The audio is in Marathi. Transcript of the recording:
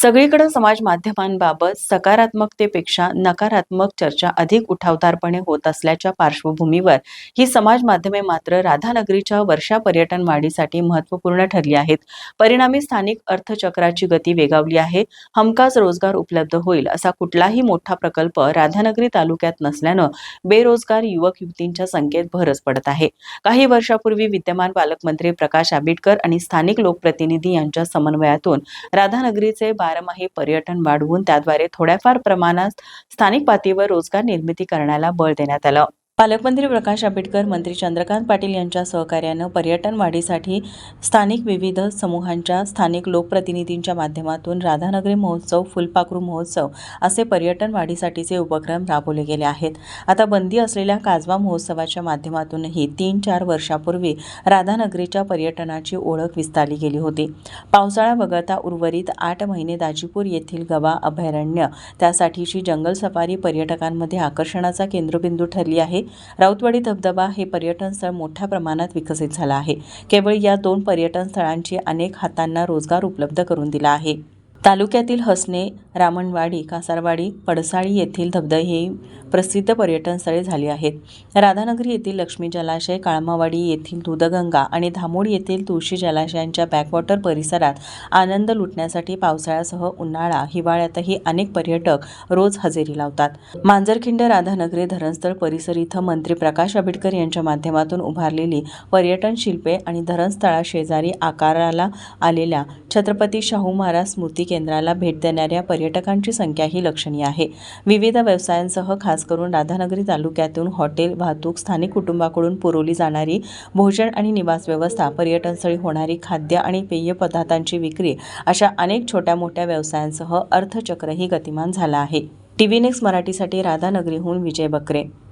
सगळीकडे समाज माध्यमांबाबत सकारात्मकतेपेक्षा नकारात्मक चर्चा अधिक उठावदारपणे होत असल्याच्या पार्श्वभूमीवर ही समाज माध्यमे मात्र राधानगरीच्या वर्षा पर्यटन वाढीसाठी महत्त्वपूर्ण ठरली आहेत. परिणामी स्थानिक अर्थचक्राची गती वेगावली आहे. हमखास रोजगार उपलब्ध होईल असा कुठलाही मोठा प्रकल्प राधानगरी तालुक्यात नसल्यानं बेरोजगार युवक युवतींच्या संख्येत भरच पडत आहे. काही वर्षापूर्वी विद्यमान पालकमंत्री प्रकाश आंबेडकर आणि स्थानिक लोकप्रतिनिधी यांच्या समन्वयातून राधानगरीचे बारमाही पर्यटन वाढवून त्याद्वारे थोड्याफार प्रमाणात स्थानिक पातळीवर रोजगार निर्मिती करण्याला बळ देण्यात आलं. पालकमंत्री प्रकाश आंबेडकर मंत्री चंद्रकांत पाटील यांच्या सहकार्यानं पर्यटन वाढीसाठी स्थानिक विविध समूहांच्या स्थानिक लोकप्रतिनिधींच्या माध्यमातून राधानगरी महोत्सव फुलपाखरू महोत्सव असे पर्यटन वाढीसाठीचे उपक्रम राबवले गेले आहेत. आता बंदी असलेल्या काजवा महोत्सवाच्या माध्यमातूनही तीन चार वर्षापूर्वी राधानगरीच्या पर्यटनाची ओळख विस्तारली गेली होती. पावसाळा वगळता उर्वरित आठ महिने दाजीपूर येथील गवा अभयारण्य त्यासाठीची जंगल सफारी पर्यटकांमध्ये आकर्षणाचा केंद्रबिंदू ठरली आहे. राऊतवाडी धबधबा हे पर्यटन स्थळ मोठ्या प्रमाणात विकसित झालं आहे. केवळ या दोन पर्यटन स्थळांची अनेक हातांना रोजगार उपलब्ध करून दिला आहे. तालुक्यातील हसने रामणवाडी कासारवाडी पडसाळी येथील धबधबे ही प्रसिद्ध पर्यटनस्थळे झाली आहेत. राधानगरी येथील लक्ष्मी जलाशय काळमावाडी येथील दूधगंगा आणि धामोड येथील तुळशी जलाशयांच्या बॅकवॉटर परिसरात आनंद लुटण्यासाठी पावसाळ्यासह उन्हाळा हिवाळ्यातही अनेक पर्यटक रोज हजेरी लावतात. मांजरखिंड राधानगरी धरणस्थळ परिसर इथं मंत्री प्रकाश आंबेडकर यांच्या माध्यमातून उभारलेली पर्यटन शिल्पे आणि धरणस्थळाशेजारी आकाराला आलेल्या छत्रपती शाहू महाराज स्मृती केंद्राला भेट देणाऱ्या पर्यटकांची संख्याही लक्षणीय आहे. विविध व्यवसायांसह खास करून राधानगरी तालुक्यातून हॉटेल वाहतूक स्थानिक कुटुंबाकडून पुरवली जाणारी भोजन आणि निवास व्यवस्था पर्यटनस्थळी होणारी खाद्य आणि पेय पदार्थांची विक्री अशा अनेक छोट्या मोठ्या व्यवसायांसह अर्थचक्रही गतिमान झालं आहे. टीव्ही नेक्स्ट मराठीसाठी राधानगरीहून विजय बकरे.